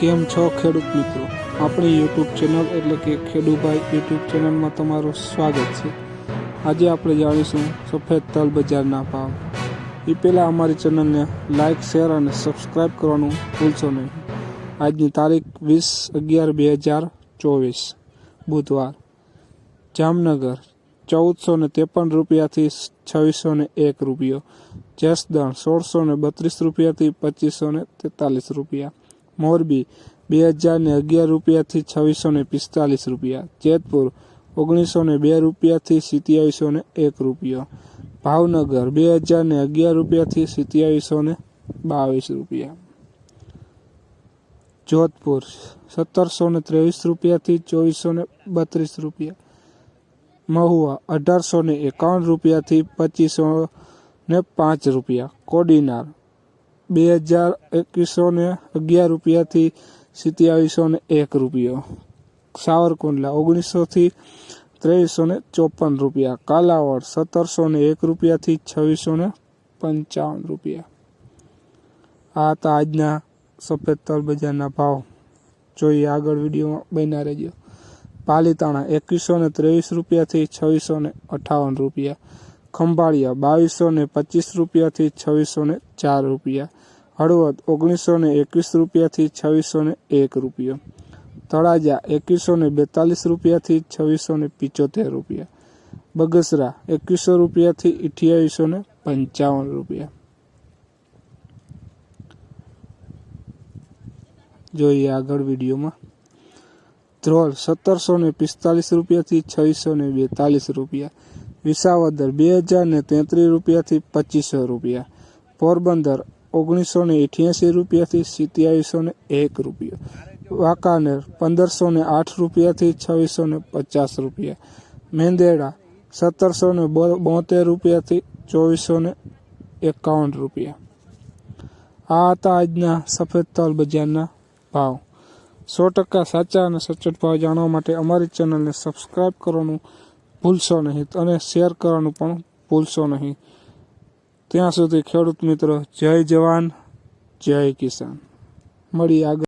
કેમ છો ખેડૂત મિત્રો? આપણી યુટ્યુબ ચેનલ એટલે કે ખેડૂભાઈ યુટ્યુબ ચેનલમાં તમારું સ્વાગત છે. આજે આપણે જાણીશું સફેદ તલ બજારના ભાવ. એ પહેલાં અમારી ચેનલને લાઇક શેર અને સબસ્ક્રાઈબ કરવાનું ભૂલશો નહીં. આજની તારીખ વીસ અગિયાર બે હજાર ચોવીસ, બુધવાર. જામનગર, ચૌદસો ને ત્રેપન રૂપિયાથી છવ્વીસો ને એક રૂપિયો. જસદણ, સોળસો ને બત્રીસ રૂપિયાથી પચીસો ને તેતાલીસ રૂપિયા. મોરબી, બે હજાર ને અગિયાર રૂપિયાથી છવ્વીસો ને પિસ્તાલીસ રૂપિયા. જેતપુર, ઓગણીસો ને બે રૂપિયાથી સિત્યાવીસો ને એક રૂપિયો. ભાવનગર, બે હજાર ને અગિયાર રૂપિયાથી સિત્યાવીસો ને બાવીસ રૂપિયા. જોધપુર, સત્તરસો ને ત્રેવીસ રૂપિયાથી ચોવીસો ને બત્રીસ રૂપિયા. મહુવા, અઢારસો ને એકાવન રૂપિયાથી પચીસો ને પાંચ રૂપિયા. કોડીનાર બે હજાર એકવીસો ને અગિયાર રૂપિયાથી સિત્યાવીસો ને એક રૂપિયો. સાવરકુંડલા ઓગણીસોથી ત્રેવીસો ને ચોપન રૂપિયા. કાલાવડ સત્તરસો ને એક રૂપિયાથી છવ્વીસો ને પંચાવન રૂપિયા. આ હતા આજના સફેદ તલ બજારના ભાવ. જોઈએ આગળ વિડીયોમાં બન્યા રહેજો. પાલીતાણા એકવીસો ને ત્રેવીસ રૂપિયાથી છવ્વીસો ને અઠાવન રૂપિયા. ખંભાળિયા બાવીસો ને પચીસ રૂપિયાથી છવ્વીસો ને ચાર રૂપિયા. હળવદ ઓગણીસો ને એકવીસ રૂપિયાથી છવ્વીસો ને એક રૂપિયો. તળાજા એકવીસો ને બેતાલીસ રૂપિયાથી છવ્વીસો ને પિચોતેર રૂપિયા. બગસરા, એકવીસો રૂપિયાથી અઠ્યાવીસો ને પંચાવન રૂપિયા. જોઈએ આગળ વિડીયોમાં. ધ્રોલ સત્તરસો ને પિસ્તાલીસ રૂપિયાથી છવ્વીસો ને બેતાલીસ રૂપિયા. વિસાવદર બે હજાર ને તેત્રીસ રૂપિયાથી પચીસો રૂપિયા. પોરબંદર ઓગણીસો ને અઠ્યાસી રૂપિયાથી સિત્યાવીસો ને એક રૂપિયા. વાંકાનેર પંદરસો ને આઠ રૂપિયાથી છવ્વીસો ને પચાસ રૂપિયા. મેંદેડા સત્તરસો ને બોતેર રૂપિયાથી ચોવીસો ને એકાવન રૂપિયા. આ હતા આજના સફેદ તલ બજારના ભાવ. સો ટકા સાચા અને સચોટ ભાવ જાણવા માટે અમારી ચેનલને સબસ્ક્રાઈબ કરવાનું ભૂલશો નહીં અને શેર કરવાનું પણ ભૂલશો નહીં. ત્યાં સુધી ખેડૂત મિત્રો, જય જવાન, જય કિસાન. મળી આગળ.